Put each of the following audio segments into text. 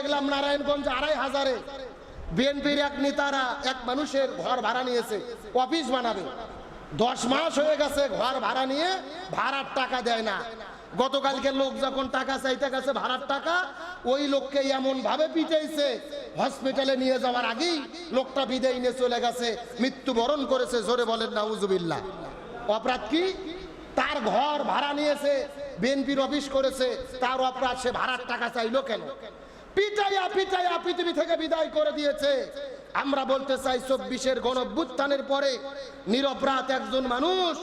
দেখলাম নারায়ণগঞ্জ আড়াই হাজারে। বিএনপির এক নেতারা এক মানুষের ঘর ভাড়া নিয়েছে, অফিস বানাবে। দশ মাস হয়ে গেছে ঘর ভাড়া নিয়ে ভাড়ার টাকা দেয় না। গতকালকে লোক যখন টাকা চাইতে গেছে ভাড়ার টাকা, ওই লোককে এমন ভাবে পিটাইছে, হসপিটালে নিয়ে যাওয়ার আগেই লোকটা বিদায় নিয়ে চলে গেছে, মৃত্যুবরণ করেছে, জোরে বলেন না উজুবিল্লা অপরাধ কি? তার ঘর ভাড়া নিয়েছে, বিএনপির অফিস করেছে, তার অপরাধ সে ভাড়ার টাকা চাইলো কেন? পিটাইয়া পিটাইয়া পৃথিবী থেকে বিদায় করে দিয়েছে। আমরা বলতে চাই, চব্বিশের গণভ্যুত্থানের পরে নিরপরাধ একজন মানুষ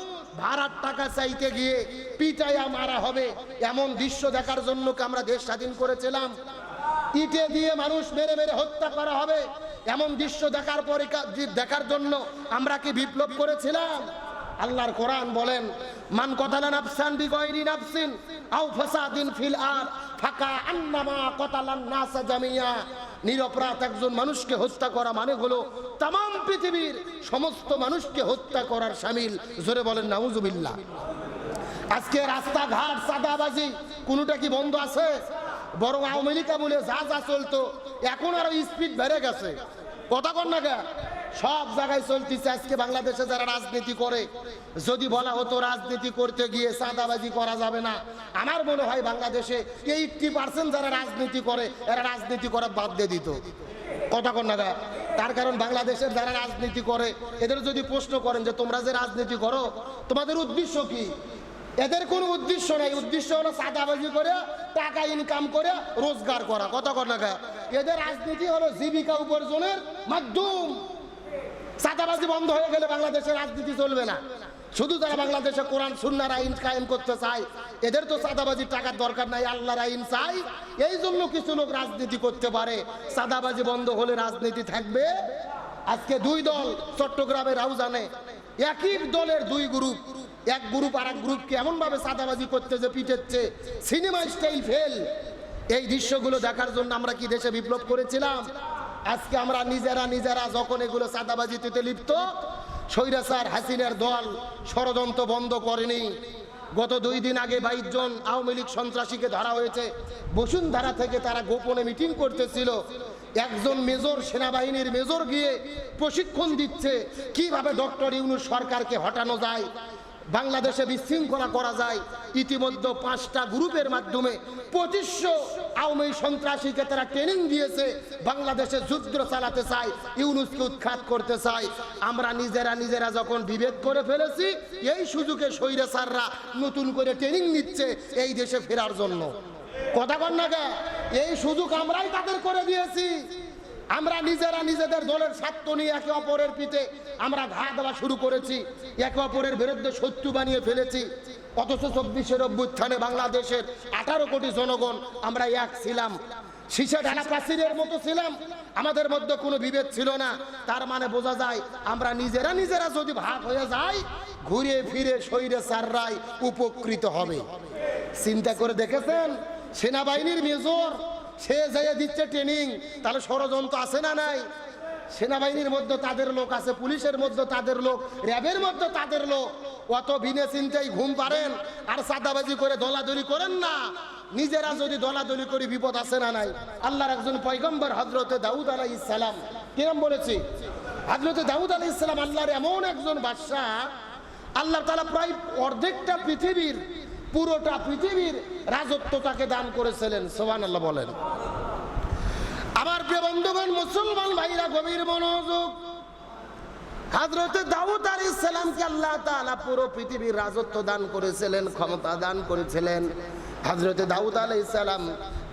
ভাড়ার টাকা চাইতে গিয়ে পিটাইয়া মারা হবে। এমন দৃশ্য দেখার জন্য আমরা দেশ স্বাধীন করেছিলাম? ইটে দিয়ে মানুষ মেরে মেরে হত্যা করা হবে। এমন দৃশ্য দেখার পরে দেখার জন্য আমরা কি বিপ্লব করেছিলাম? আল্লাহর কোরআন বলেন, মান কতালা নাফসান বিগয়রি নাফসিন আও ফিল আর ফাকা নাসা নিরপরাধ একজন মানুষকে হত্যা করা মানে হলো পৃথিবীর সমস্ত মানুষকে হত্যা করার শামিল জোরে বলেন আজকে রাস্তাঘাট সাদাবাজি কোনোটা কি বন্ধ আছে? বরং আওয়ামী লীগ যা যা চলতো, এখন আরও স্পিড বেড়ে গেছে। কথা কর না? সব জায়গায় চলতেছে। আজকে বাংলাদেশে যারা রাজনীতি করে, যদি বলা হতো রাজনীতি করতে গিয়ে সাদাবাজি করা যাবে না, আমার মনে হয় বাংলাদেশে এইটটি পার্সেন্ট যারা রাজনীতি করে, এরা রাজনীতি করা বাদ দিয়ে দিত। কথা কর না কে? তার কারণ বাংলাদেশের যারা রাজনীতি করে, এদের যদি প্রশ্ন করেন যে তোমরা যে রাজনীতি করো, তোমাদের উদ্দেশ্য কি? এদের কোনো উদ্দেশ্য নাই। উদ্দেশ্য হলো সাদাবাজি করে, টাকা ইনকাম করে, রোজগার করা। কর না এদের রাজনীতি হলো জীবিকা উপার্জনের মাধ্যম। সাদাবাজি বন্ধ হয়ে গেলে বাংলাদেশের রাজনীতি চলবে না। শুধু যারা বাংলাদেশে কোরআন, সুন্নার আইন কায়েম করতে চায়, এদের তো সাদাবাজির টাকার দরকার নাই, আল্লাহর আইন চাই। এই জন্য কিছু লোক রাজনীতি করতে পারে। সাদাবাজি বন্ধ হলে রাজনীতি থাকবে। আজকে দুই দল চট্টগ্রামের রাউজানে। একই দলের দুই গ্রুপ এক গ্রুপ আর এক গ্রুপকে এমন ভাবে সাদাবাজি করতে যে পিটেচ্ছে। সিনেমা স্টাইল ফেল এই দৃশ্যগুলো দেখার জন্য আমরা কি দেশে বিপ্লব করেছিলাম? আজকে আমরা নিজেরা নিজেরা যখন এগুলো সাদাবাজিতে লিপ্ত স্বৈরাচার হাসিনার দল ষড়যন্ত্র বন্ধ করেনি। গত দুই দিন আগে বাইশ জন আওয়ামী লীগ সন্ত্রাসীকে ধরা হয়েছে। বসুন্ধরা থেকে তারা গোপনে মিটিং করতেছিল। একজন মেজর সেনাবাহিনীর মেজর গিয়ে প্রশিক্ষণ দিচ্ছে। কীভাবে ডক্টর ইউনুস সরকারকে হটানো যায়? বাংলাদেশে বিশৃঙ্খলা করা যায়। ইতিমধ্যে পাঁচটা গ্রুপের মাধ্যমে পঁচিশশো আওয়ামী সন্ত্রাসীকে তারা ট্রেনিং দিয়েছে, বাংলাদেশে যুদ্ধ চালাতে চায়, ইউনুসকে উৎখাত করতে চায়। আমরা নিজেরা নিজেরা যখন বিভেদ করে ফেলেছি, এই সুযোগে স্বৈরাচাররা নতুন করে ট্রেনিং নিচ্ছে এই দেশে ফেরার জন্য। কথা কন না? এই সুযোগ আমরাই তাদের করে দিয়েছি। আমরা নিজেরা নিজেদের দলের স্বার্থ নিয়ে একে অপরের পিঠে আমরা ঘা দেওয়া শুরু করেছি। একে অপরের বিরুদ্ধে শত্রু বানিয়ে ফেলেছি। অথচ চব্বিশের অভ্যুত্থানে বাংলাদেশের আঠারো কোটি জনগণ আমরা এক ছিলাম। শীষে ঢালা প্রাচীরের মতো ছিলাম। আমাদের মধ্যে কোনো বিভেদ ছিল না। তার মানে বোঝা যায়, আমরা নিজেরা নিজেরা যদি ভাগ হয়ে যাই, ঘুরে ফিরে শরীরে সাররাই উপকৃত হবে। চিন্তা করে দেখেছেন? সেনাবাহিনীর মেজর সে যাইয়ে দিচ্ছে ট্রেনিং তাহলে ষড়যন্ত্র আছে না নাই? সেনাবাহিনীর মধ্যে তাদের লোক আছে, পুলিশের মধ্যে তাদের লোক, র্যাবের মধ্যে তাদের লোক। অত বিনে চিন্তাই ঘুম পারেন আর সাদাবাজি করে দলাদলি করেন না। নিজেরা যদি দলাদলি করে, বিপদ আছে না নাই? আল্লাহর একজন পয়গম্বর হজরতে দাউদ আলাই ইসালাম কিরম বলেছি? হজরতে দাউদ আলাই ইসলাম আল্লাহর এমন একজন বাদশাহ, আল্লাহ তালা প্রায় অর্ধেকটা পৃথিবীর পুরোটা পৃথিবীর রাজত্ব তাকে দান করেছিলেন সোহান আল্লাহ বলেন। আমার প্রিয় বন্ধুগণ, মুসলমান ভাইরা, গভীর মনোযোগ দাউদ তাআলা পুরো পৃথিবীর রাজত্ব দান করেছিলেন, ক্ষমতা দান করেছিলেন। দাউদ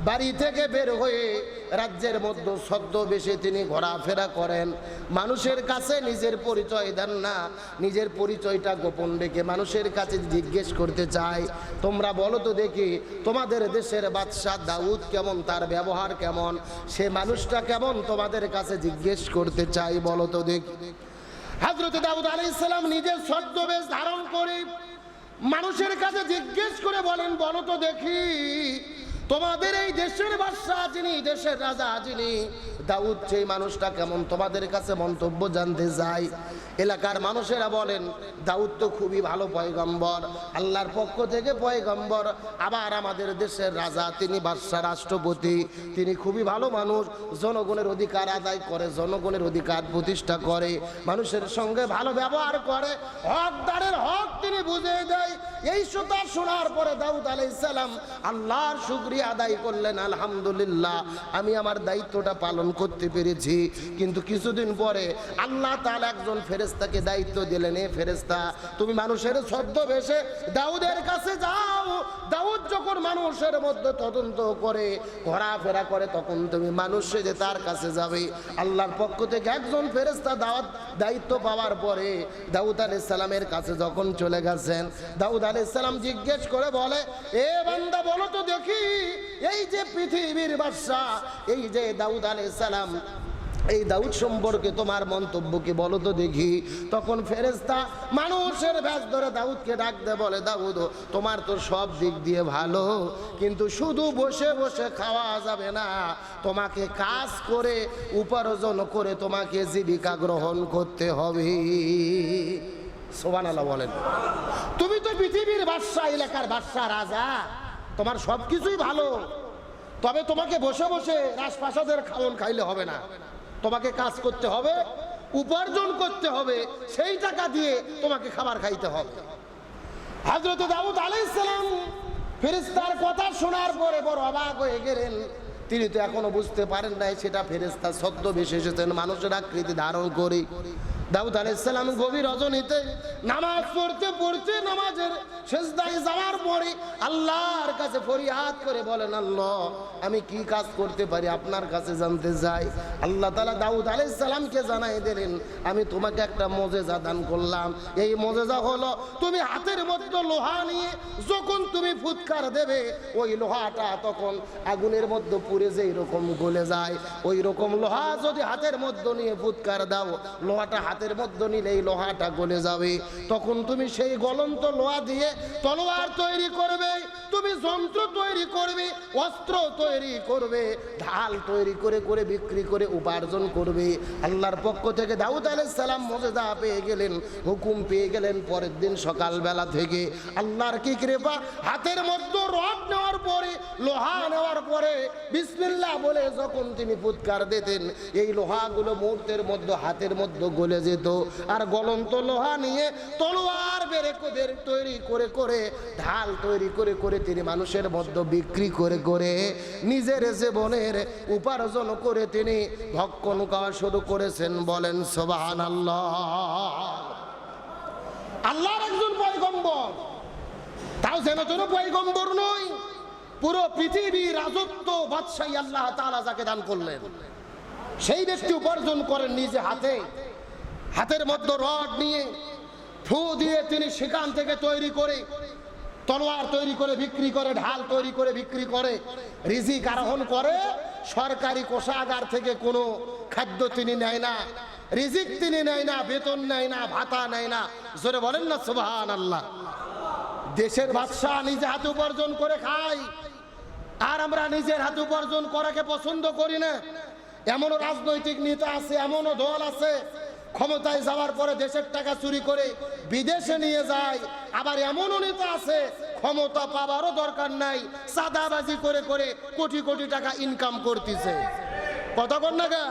বাড়ি থেকে বের হয়ে রাজ্যের মধ্যে তিনি ঘোরাফেরা করেন। মানুষের কাছে নিজের পরিচয় দেন না, নিজের পরিচয়টা গোপন রেখে মানুষের কাছে জিজ্ঞেস করতে চাই তোমরা বলো তো দেখি, তোমাদের দেশের বাদশাহ দাউদ কেমন, তার ব্যবহার কেমন? সে মানুষটা কেমন, তোমাদের কাছে জিজ্ঞেস করতে চাই বলো তো দেখি। হাজরত দাউদ আলী ইসলাম নিজের ছদ্মবেশ ধারণ করে মানুষের কাছে জিজ্ঞেস করে বলেন, বলো তো দেখি তোমাদের এই দেশের বাদশাহ যিনি, দেশের রাজা যিনি, দাউদ সেই মানুষটা কেমন তোমাদের কাছে মন্তব্য জানতে যায় এলাকার মানুষেরা বলেন, দাউদ তো খুবই ভালো পয়গম্বর, আল্লাহর পক্ষ থেকে পয়গম্বর, আবার আমাদের দেশের রাজা, তিনি বাদশাহ, রাষ্ট্রপতি, তিনি খুবই ভালো মানুষ, জনগণের অধিকার আদায় করে, জনগণের অধিকার প্রতিষ্ঠা করে, মানুষের সঙ্গে ভালো ব্যবহার করে, হকদারের হক তিনি বুঝে দেয় এই সুতা শোনার পরে দাউদ আলাইসালাম আল্লাহর শুক্রিয়া আদায় করলেন, আলহামদুলিল্লাহ, আমি আমার দায়িত্বটা পালন করতে পেরেছি। কিন্তু কিছুদিন পরে আল্লাহ তাআলা একজন ফেরেস্তাকে দায়িত্ব দিলেন, এ ফেরেস্তা তুমি মানুষের ছদ্মবেশে দাউদের কাছে যাও। দাউদ যখন মানুষের মধ্যে তদন্ত করে, ঘোরাফেরা করে, তখন তুমি মানুষ যে তার কাছে যাবে। আল্লাহর পক্ষ থেকে একজন ফেরেস্তা দাওয়াত, দায়িত্ব পাওয়ার পরে দাউদ আলাইহিস সালামের কাছে যখন চলে গেছেন, দাউদ আলাইহিস সালাম জিজ্ঞেস করে বলে, এ বান্দা, বলো তো দেখি, এই যে পৃথিবীর বাদশা এই যে দাউদ আলাইহিস সালাম, এই দাউদ সম্পর্কে তোমার মন্তব্য কি বলো তো দেখি? তখন ফেরেস্তা মানুষের ব্যাস ধরে দাউদকে ডাকতে বলে, দাউদ, তোমার তো সব দিক দিয়ে ভালো, কিন্তু শুধু বসে বসে খাওয়া যাবে না। তোমাকে কাজ করে, উপার্জন করে তোমাকে জীবিকা গ্রহণ করতে হবে। সোবান আল্লাহ বলেন। তুমি তো পৃথিবীর বাদশা এলাকার বাদশা রাজা। তোমার সব কিছুই ভালো। তবে তোমাকে বসে বসে রাজপ্রাসাদের খাওয়ন খাইলে হবে না। তোমাকে কাজ করতে হবে, উপার্জন করতে হবে, সেই টাকা দিয়ে তোমাকে খাবার খাইতে হবে। হজরত দাউদ আলাইসালাম ফেরেস্তার কথা শোনার পরে বড় অবাক হয়ে গেলেন। তিনি তো এখনও বুঝতে পারেন নাই, সেটা ফেরেস্তা সদ্য বেশি এসেছেন, মানুষের আকৃতি ধারণ করে। দাউদ আলাইসালাম গভীর রজনীতে নামাজ পড়তে পড়তে নামাজের শেষদায় যাওয়ার পরে আল্লাহর কাছে ফরিয়াদ করে বলেন, আল্লাহ, আমি কি কাজ করতে পারি? আপনার কাছে জানতে চাই। আল্লাহ তালা দাউদ আলাইসালামকে জানাই দিলেন, আমি তোমাকে একটা মজেজা দান করলাম। এই মজেজা হলো, তুমি হাতের মধ্যে লোহা নিয়ে যখন তুমি ফুৎকার দেবে, ওই লোহাটা তখন আগুনের মধ্যে পুড়ে যে এরকম গলে যায়। ওই রকম লোহা যদি হাতের মধ্যে নিয়ে ফুৎকার দাও, লোহাটা হাতের মধ্যে নিলে এই লোহাটা গলে যাবে। তখন তুমি সেই গলন্ত লোহা দিয়ে তলোয়ার তৈরি করবে, তুমি যন্ত্র তৈরি করবে, অস্ত্র তৈরি করবে, ঢাল তৈরি করে করে বিক্রি করে উপার্জন করবে। আল্লাহর পক্ষ থেকে দাউদ সালাম মজেদা পেয়ে গেলেন, হুকুম পেয়ে গেলেন পরের দিন সকালবেলা থেকে। আল্লাহর কি কৃপা? হাতের মধ্যে রড নেওয়ার পরে লোহা নেওয়ার পরে বিসমিল্লাহ বলে যখন তিনি ফুৎকার দিতেন, এই লোহাগুলো মুহূর্তের মধ্যে, হাতের মধ্যে গলে যেত। আর গলন্ত লোহা নিয়ে তলোয়ার বেড়ে বের তৈরি করে করে, ঢাল তৈরি করে করে তিনি মানুষের মধ্যে বিক্রি করে করে নিজের জীবনের উপার্জন করে তিনি ভক্ষণ খাওয়া শুরু করেছেন, বলেন সোবাহান আল্লাহ আল্লাহর একজন পয়গম্বর। তাও যেন যেন পয়গম্বর নয়। পুরো পৃথিবী রাজত্ব বাদশাহী আল্লাহ তালা যাকে দান করলেন, সেই ব্যক্তি উপার্জন করেন নিজে হাতে, হাতের মধ্যে রড নিয়ে ফু দিয়ে তিনি সেখান থেকে তৈরি করে, তলোয়ার তৈরি করে বিক্রি করে, ঢাল তৈরি করে বিক্রি করে, রিজিক আরোহণ করে, সরকারি কোষাগার থেকে কোনো খাদ্য তিনি নেয় না, রিজিক তিনি নেয় না, বেতন নেয় না, ভাতা নেয় না। জোরে বলেন না সুবহান আল্লাহ দেশের বাদশাহ নিজে হাতে উপার্জন করে খায়। আর আমরা নিজের হাতে উপার্জন করাকে পছন্দ করি না। এমনও রাজনৈতিক নেতা আছে, এমনও দল আছে, ক্ষমতায় যাওয়ার পরে দেশের টাকা চুরি করে বিদেশে নিয়ে যায়। আবার এমনও নেতা আছে, ক্ষমতা পাওয়ারও দরকার নাই, চাঁদাবাজি করে করে কোটি কোটি টাকা ইনকাম করতেছে। কতক্ষণ না গা।